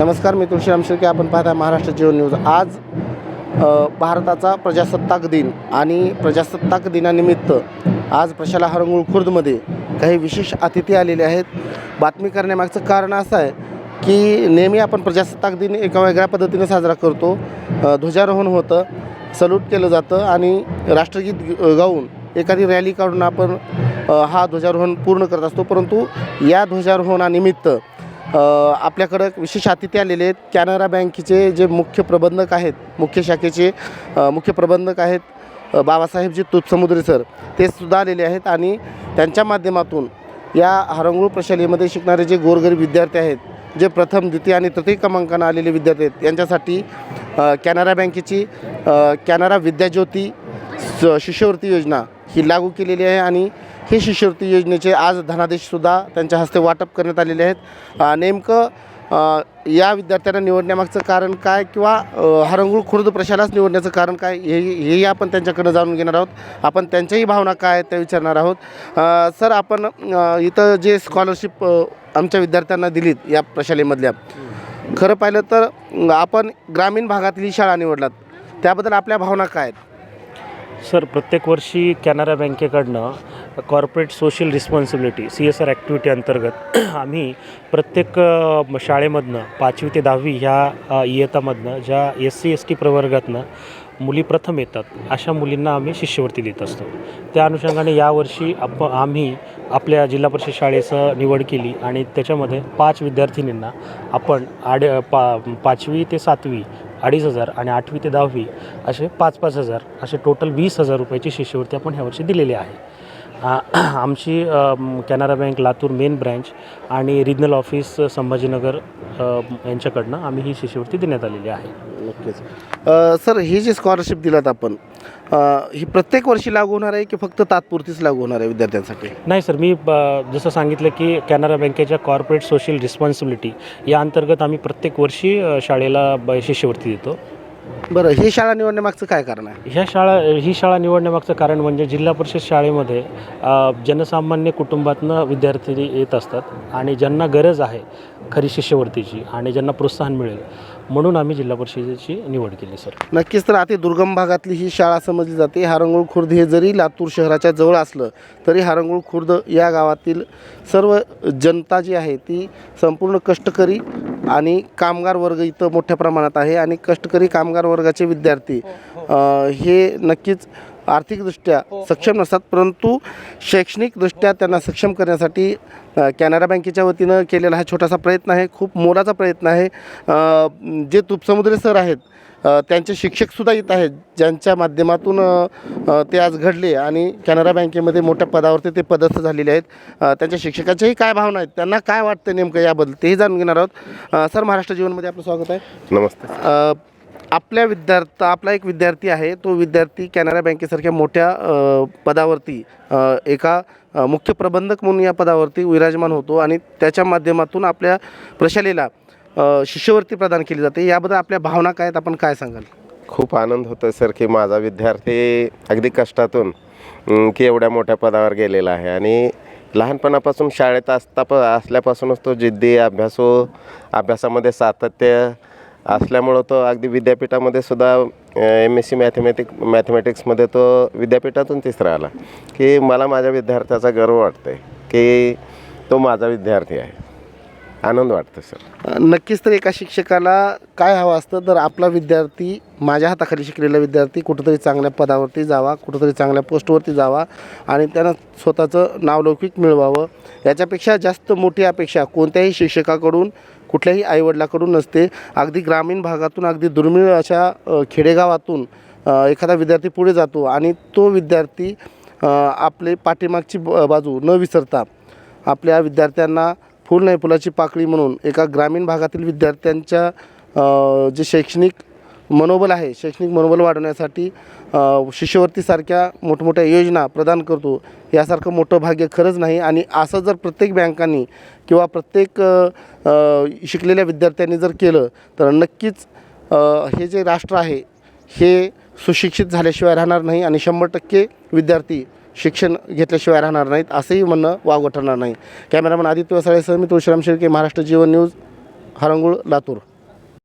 नमस्कार मी तुळशीराम शिर्के आपण पाहता महाराष्ट्र जीवन न्यूज. आज भारताचा प्रजासत्ताक दिन आणि प्रजासत्ताक दिनानिमित्त आज प्रशाला हरंगुळ खुर्दमध्ये काही विशेष अतिथी आलेले आहेत. बातमी करण्यामागचं कारण असं आहे की नेहमी आपण प्रजासत्ताक दिन एका वेगळ्या पद्धतीने साजरा करतो. ध्वजारोहण होतं सल्यूट केलं जातं आणि राष्ट्रगीत गाऊन एखादी रॅली काढून आपण हा ध्वजारोहण पूर्ण करत असतो. परंतु या ध्वजारोहणानिमित्त आपल्याकडं विशेष अतिथी आलेले आहेत. कॅनरा बँकेचे जे मुख्य प्रबंधक आहेत मुख्य शाखेचे मुख्य प्रबंधक आहेत बाबासाहेबजी तुपसमुद्री सर ते सुद्धा आलेले आहेत आणि त्यांच्या माध्यमातून या हरंगुळ प्रशालेमध्ये शिकणारे जे गोरगरीब विद्यार्थी आहेत जे प्रथम द्वितीय आणि तृतीय क्रमांकानं आलेले विद्यार्थी आहेत यांच्यासाठी कॅनरा बँकेची कॅनरा विद्याज्योती स- शिष्यवृत्ती योजना ही लागू केलेली आहे आणि हे शिष्यवृत्ती योजनेचे आज धनादेशसुद्धा त्यांच्या हस्ते वाटप करण्यात आलेले आहेत. नेमकं या विद्यार्थ्यांना निवडण्यामागचं कारण काय किंवा हरंगुळ खुर्द प्रशालाच निवडण्याचं कारण काय हे हेही आपण त्यांच्याकडनं जाणून घेणार आहोत. आपण त्यांच्याही भावना काय आहेत त्या विचारणार आहोत. सर आपण इथं जे स्कॉलरशिप आमच्या विद्यार्थ्यांना दिलीत या प्रशालेमधल्या खरं पाहिलं तर आपण ग्रामीण भागातली शाळा निवडलात. त्याबद्दल आपल्या भावना काय आहेत? सर प्रत्येक वर्षी Canara बँकेकडनं corporate social responsibility C S R activity अंतर्गत आम्ही प्रत्येक शाळेमधनं पाचवी ते दहावी ह्या इयतामधनं ज्या एस सी एस टी प्रवर्गातनं मुली प्रथम येतात अशा मुलींना आम्ही शिष्यवृत्ती देत असतो. त्या अनुषंगाने यावर्षी आप आम्ही आपल्या जिल्हा परिषद शाळेचं निवड केली आणि त्याच्यामध्ये पाच विद्यार्थिनींना आपण आड पा पाचवी ते सातवी अडीच हजार आणि आठवी ते दहावी असे पाच पाच हजार असे टोटल वीस हजार रुपयाची शिष्यवृत्ती आपण ह्यावर्षी दिलेली आहे. आमची Canara bank Latur main branch आणि रिजनल ऑफिस संभाजीनगर यांच्याकडनं आम्ही ही शिष्यवृत्ती देण्यात आलेली आहे. नक्कीच सर. ही जी स्कॉलरशिप दिलात आपण ही प्रत्येक वर्षी लागू होणार आहे की फक्त तात्पुरतीच लागू होणार आहे विद्यार्थ्यांसाठी? नाही सर मी ब- जसं सांगितलं की कॅनरा बँकेच्या कॉर्पोरेट सोशल रिस्पॉन्सिबिलिटी या अंतर्गत आम्ही प्रत्येक वर्षी शाळेला ब शिष्यवृत्ती देतो. बरं ही शाळा निवडण्यामागचं काय कारण आहे? ह्या शाळा ही शाळा निवडण्यामागचं कारण म्हणजे जिल्हा परिषद शाळेमध्ये अ, जनसामान्य कुटुंबातनं विद्यार्थी येत असतात आणि ज्यांना गरज आहे खरी शिष्यवृत्तीची आणि ज्यांना प्रोत्साहन मिळेल म्हणून आम्ही जिल्हा परिषदेची निवड केली सर. नक्कीच तर अति दुर्गम भागातली ही शाळा समजली जाते. हारंगुळ खुर्द हे जरी लातूर शहराच्या जवळ असलं तरी हारंगुळ खुर्द या गावातील सर्व जनता जी आहे ती संपूर्ण कष्टकरी आणि कामगार वर्ग इथं मोठ्या प्रमाणात आहे आणि कष्टकरी कामगार वर्गाचे विद्यार्थी अ, हे नक्कीच आर्थिकदृष्ट्या सक्षम नसतात परंतु शैक्षणिकदृष्ट्या त्यांना सक्षम करण्यासाठी कॅनरा बँकेच्या वतीनं केलेला हा छोटासा प्रयत्न आहे खूप मोलाचा प्रयत्न आहे. जे तुपसमुद्रे सर आहेत त्यांचे शिक्षकसुद्धा इथं आहेत ज्यांच्या माध्यमातून ते आज घडले आणि कॅनरा बँकेमध्ये मोठ्या पदावरती ते पदस्थ झालेले आहेत. त्यांच्या शिक्षकाच्याही काय भावना आहेत त्यांना काय वाटतं नेमकं याबद्दल तेही जाणून घेणार आहोत. सर महाराष्ट्र जीवनमध्ये आपलं स्वागत आहे. नमस्ते. आपल्या विद्यार्थ आपला एक विद्यार्थी आहे तो विद्यार्थी कॅनरा बँकेसारख्या मोठ्या पदावरती एका मुख्य प्रबंधक म्हणून या पदावरती विराजमान होतो आणि त्याच्या माध्यमातून आपल्या प्रशालेला शिष्यवृत्ती प्रदान केली जाते. याबद्दल आपल्या भावना काय आहेत? आपण काय सांगाल? खूप आनंद होतो सर की माझा विद्यार्थी अगदी कष्टातून की एवढ्या मोठ्या पदावर गेलेला आहे. आणि लहानपणापासून शाळेत असता प असल्यापासूनच तो जिद्दी अभ्यासो अभ्यासामध्ये सातत्य असल्यामुळं तो अगदी विद्यापीठामध्ये सुद्धा एम एस सी मॅथमॅटिक मॅथमॅटिक्समध्ये तो विद्यापीठातून तिसरा आला. की मला माझ्या विद्यार्थ्याचा गर्व वाटतो आहे की तो माझा विद्यार्थी आहे. आनंद वाटतो सर. नक्कीच तर एका शिक्षकाला काय हवं असतं तर आपला विद्यार्थी माझ्या हाताखाली शिकलेला विद्यार्थी कुठंतरी चांगल्या पदावरती जावा कुठंतरी चांगल्या पोस्टवरती जावा आणि त्यानं स्वतःचं नावलौकिक मिळवावं. याच्यापेक्षा जास्त मोठी अपेक्षा कोणत्याही शिक्षकाकडून कुठल्याही आईवडिलाकडून नसते. अगदी ग्रामीण भागातून अगदी दुर्मिळ अशा अ, खेडेगावातून अ, एखादा विद्यार्थी पुढे जातो आणि तो विद्यार्थी अ, आपले पाठीमागची ब- बाजू न विसरता आपल्या विद्यार्थ्यांना फुल नाही फुलाची पाकळी म्हणून एका ग्रामीण भागातील विद्यार्थ्यांच्या जे शैक्षणिक मनोबल आहे शैक्षणिक मनोबल वाढवण्यासाठी शिष्यवृत्तीसारख्या मोठमोठ्या योजना प्रदान करतो यासारखं मोठं भाग्य खरंच नाही. आणि असं जर प्रत्येक बँकांनी किंवा प्रत्येक शिकलेल्या विद्यार्थ्यांनी जर केलं तर नक्कीच हे जे राष्ट्र आहे हे सुशिक्षित झाल्याशिवाय राहणार नाही. आणि शंभर टक्के विद्यार्थी शिक्षण घेतल्याशिवाय राहणार नाहीत असंही म्हणणं वावगं ठरणार नाही. कॅमेरामॅन आदित्य वसाळेसह मी तुळशीराम शेळके महाराष्ट्र जीवन न्यूज हरंगुळ लातूर.